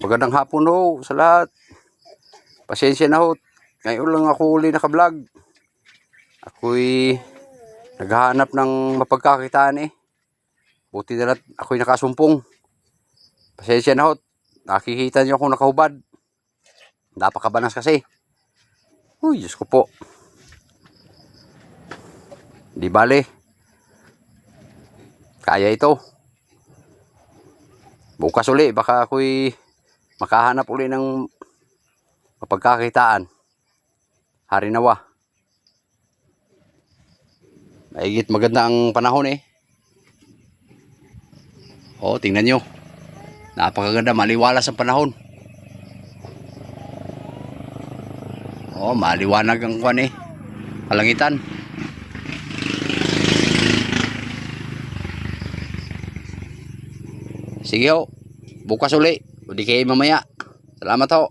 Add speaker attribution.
Speaker 1: Magandang hapon ho sa lahat. Pasensya na ho. Ngayon lang ako uli naka-vlog. Ako'y naghahanap ng mapagkakitaan eh. Buti na lang ako'y nakasumpong. Pasensya na ho. Nakikita niyo ako nakahubad. Napakabanas kasi. Uy, Diyos ko po. Di bale. Kaya ito. Bukas uli, baka ako'y makahanap uli ng mapagkakitaan. Hari nawa. Maigit maganda ang panahon eh. Oh, tingnan nyo. Napakaganda, maliwalas ang panahon. Oh, maliwanag ang kwan eh. Kalangitan. Sige ho. Bukas uli. O di kayo mamaya. Salamat ho.